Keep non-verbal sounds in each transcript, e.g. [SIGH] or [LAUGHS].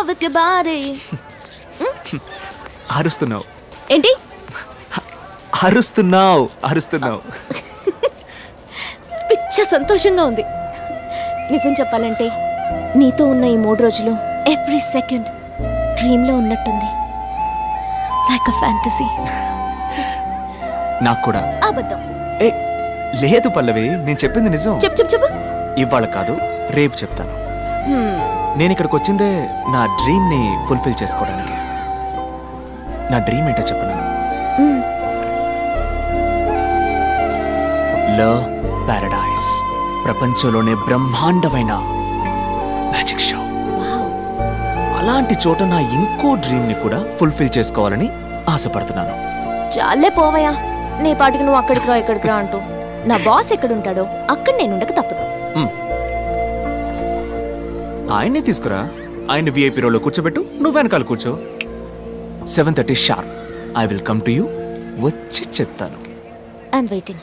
love with your body. అరుస్తున్నావు. ఏంటి? అరుస్తున్నావు అరుస్తున్నావు. పిచ్చ సంతోషంగా ఉంది. నిజం చెప్పాలంటే నీతో ఉన్న ఈ మూడు రోజులు ఎవ్రీ సెకండ్ డ్రీమ్లో ఉన్నట్టుంది. లైక్ అ ఫ్యాంటసీ నాకు కూడా. అబద్ధం. ఏ లేదు పల్లవి నేను చెప్పింది నిజం. చెప్పు చెప్పు చెప్పు. ఇవాళ కాదు రేపు చెప్తాను. నేను ఇక్కడికి వచ్చిందే నా డ్రీమ్ని ఫుల్ఫిల్ చేసుకోవడానికి. నా డ్రీమ్ ఏంటో చెప్పనా. లవ్ పారడైజ్ ప్రపంచంలోనే బ్రహ్మాండమైన మ్యాజిక్ షో. అలాంటి చోట నా ఇంకో డ్రీమ్ని కూడా ఫుల్ఫిల్ చేసుకోవాలని ఆశపడుతున్నాను. చాలే పోవయ్యా. నీ పాటికి నువ్వు అక్కడికి రా ఇక్కడికి రా అంటూ. నా బాస్ ఎక్కడుంటాడో అక్కడ నేను ఉండక తప్పదు. ఆయన్ని తీసుకురా. ఆయన విఐపి రోలో కూర్చోబెట్టు. నువ్వు వెనకాల కూర్చో. Seven thirty sharp I will come to you వచ్చి చెప్తాను. I'm waiting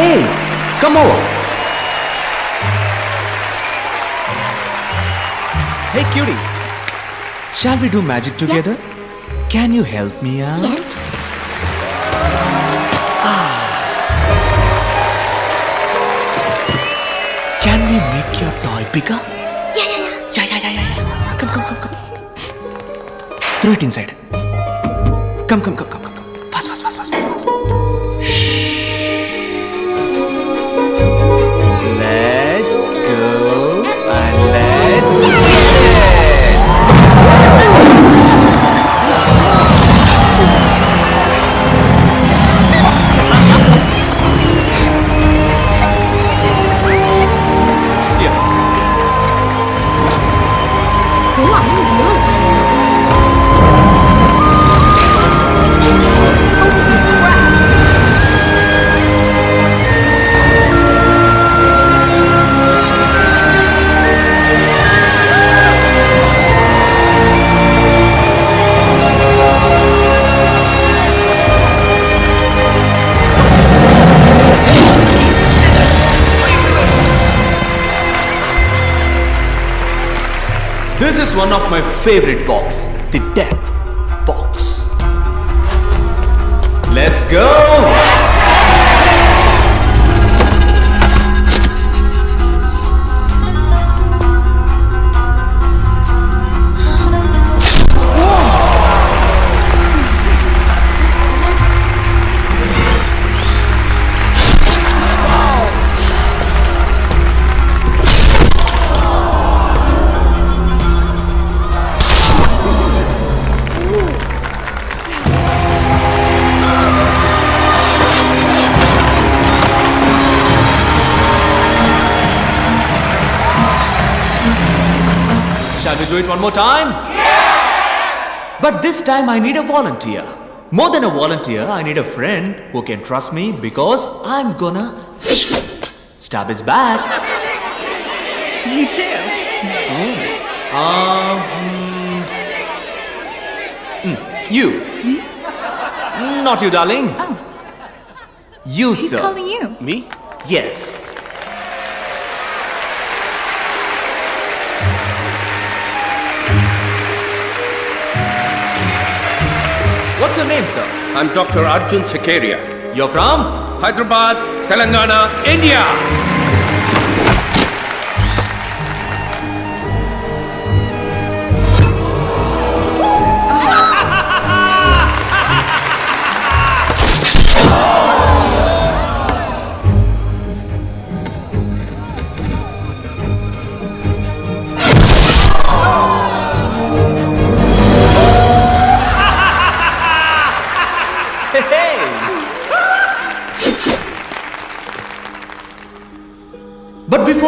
Hey, come over. Hey, cutie. Shall we do magic together? Can you help me out? Ah. Can we make your toy bigger? Yeah, yeah, yeah. Yeah, yeah, yeah, yeah. Come, come, come, come. Throw it inside. Come, come, come, come. This is one of my favorite box, the death box. Let's go! Shall we do it one more time? Yes! But this time I need a volunteer. More than a volunteer, I need a friend who can trust me because I'm gonna stab his back. [LAUGHS] You too. Um, hmm. Mm, you. Not you, darling. Oh. You, He's sir. calling you. Me? Yes. What's your name, sir? I'm Dr. Arjun Sakaria. You're from? Hyderabad, Telangana, India.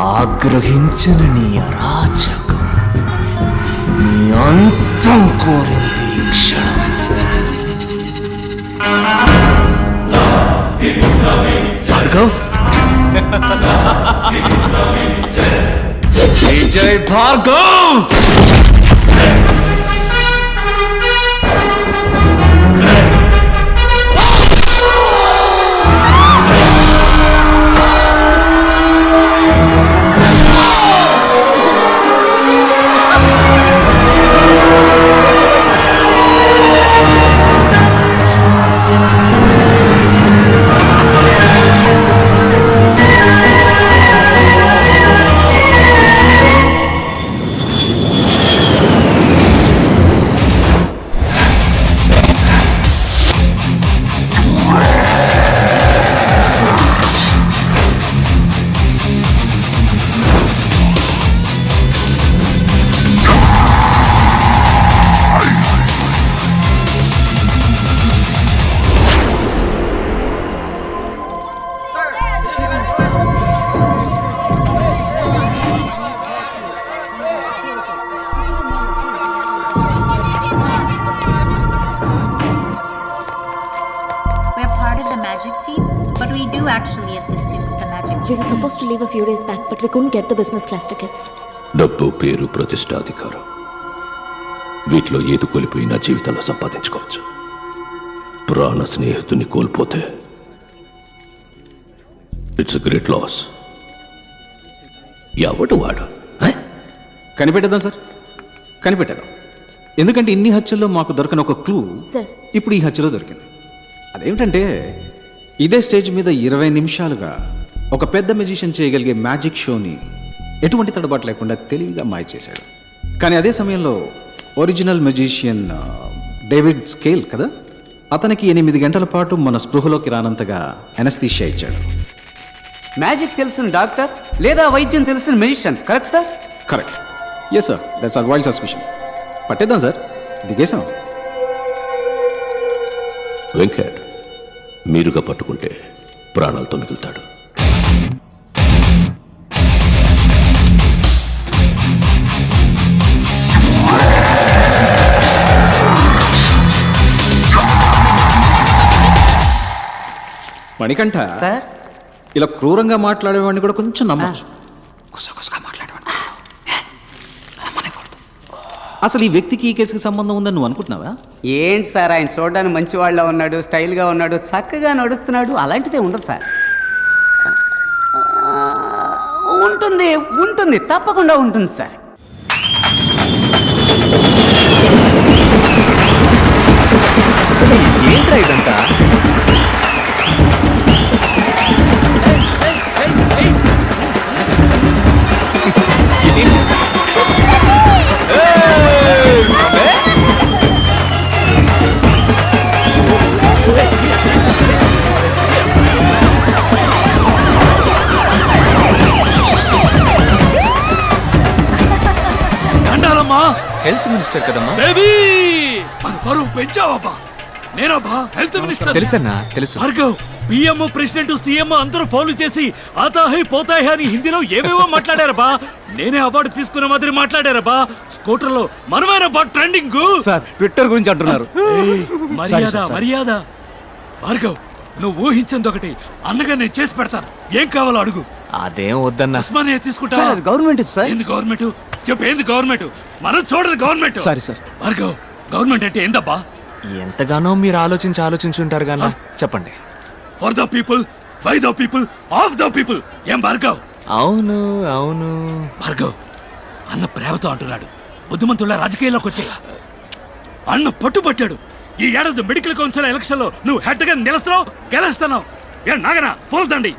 ఆగ్రహించిన నీ అరాచకం. నీ అంతం కోరింది క్షణం. Bhargav? Vijay Bhargav! Leave a few days back, but we couldn't get the business class tickets. డబ్బు పేరు ప్రతిష్ట అధికారం వీటిలో ఏది కోల్పోయినా జీవితంలో సంపాదించుకోవచ్చు. ప్రాణ స్నేహితుని కోల్పోతే ఇట్స్ గ్రేట్ లాస్ ఎవడు వాడు? హే? కనిపెట్టేద్దాం సార్. కనిపెట్టేద్దాం. ఎందుకంటే ఇన్ని హత్యల్లో మాకు దొరకని ఒక క్లూ సార్ ఇప్పుడు ఈ హత్యలో దొరికింది. అదేమిటంటే ఇదే స్టేజ్ మీద ఇరవై నిమిషాలుగా ఒక పెద్ద మెజిషియన్ చేయగలిగే మ్యాజిక్ షోని ఎటువంటి తడబాటు లేకుండా తెలివిగా మాయ చేశాడు. కానీ అదే సమయంలో ఒరిజినల్ మెజిషియన్ డేవిడ్ స్కేల్ కదా? అతనికి ఎనిమిది గంటల పాటు మన స్పృహలోకి రానంతగా ఎనస్థీషియా ఇచ్చాడు. మ్యాజిక్ తెలిసిన డాక్టర్ లేదా వైద్యం తెలిసిన magician correct sir correct yes sir that's our wild suspicion పట్టేద్దాం sir దిగేసాం వెంకట్ మీరుగా పట్టుకుంటే ప్రాణాలతో మిగులుతాడు. మణికంఠ. సార్? ఇలా క్రూరంగా మాట్లాడేవాడిని కూడా కొంచెం నమ్మచ్చు. గుసగుసగా మాట్లాడేవాడిని. అసలు ఈ వ్యక్తికి ఈ కేసుకి సంబంధం ఉందని నువ్వు అనుకుంటున్నావా? ఏంటి సార్? ఆయన చూడడానికి మంచి వాళ్ళ ఉన్నాడు స్టైల్గా ఉన్నాడు చక్కగా నడుస్తున్నాడు అలాంటిదే ఉండదు సార్. ఉంటుంది ఉంటుంది. తప్పకుండా ఉంటుంది సార్. ఏంట్రా ఇదంతా? హెల్త్ మినిస్టర్ కదమ్మా. బేబీ మన బరువు పెంచావబ్బా. నేనబ్బా హెల్త్ మినిస్టర్ తెలుసన్నా తెలుసు. భార్గవ్ పిఎం ప్రెసిడెంట్ సీఎం అందరూ ఫౌలు చేసి ఆతాహై పోతాహై అని హిందీలో ఏవేవో మాట్లాడారబ్బా. నేనే అవార్డు తీసుకున్న మాదిరి మాట్లాడారబ్బా. స్కూటర్లో మనమేనబ్బా ట్రెండింగ్? సార్ ట్విట్టర్ గురించి అంటున్నారు. ఏయ్, మర్యాద మర్యాద. భార్గవ్ నువ్వు ఊహించింది ఒకటి. అన్నగా నేను చేసి పెడతాను. ఏం కావాలో అడుగు. అదేం వద్దన్నా. ఉస్మానియా తీసుకుంటా గవర్నమెంట్ సార్. ఏంది గవర్నమెంట్? చెప్పు ఏంది గవర్నమెంట్? మనం చూడదు గవర్నమెంట్. సరే, సార్. భార్గవ్ గవర్నమెంట్ అంటే ఏందబ్బా? ఎంతగానో మీరు ఆలోచించి ఆలోచించి ఉంటారు గానా? చెప్పండి. For the people by the people of the people ఏం భార్గవ్? అవును అవును. భార్గవ్ అన్న ప్రేమతో అంటున్నాడు. బుద్ధిమంతుల రాజకీయాల్లోకి వచ్చే అన్న పట్టుబట్టాడు. ఈ ఏడాది మెడికల్ కౌన్సిల్ ఎలక్షన్లో నువ్వు హెడ్గా నిలుస్తున్నావు గెలుస్తున్నావు. ఏ నాగనా పోల్దండి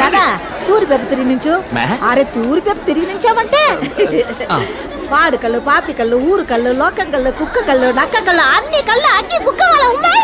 నానా తూరి పెప్ప తిరిగి నుంచు? అరే తూరి పెప్ప తిరిగి నుంచావంటే? பாடுக்கல் பாப்பிக்கல் ஊருக்கல் லோக்கக்கல் குக்கக்கல் நக்கக்கல் அன்னி கல் அக்கி புக்கவலை உண்மை.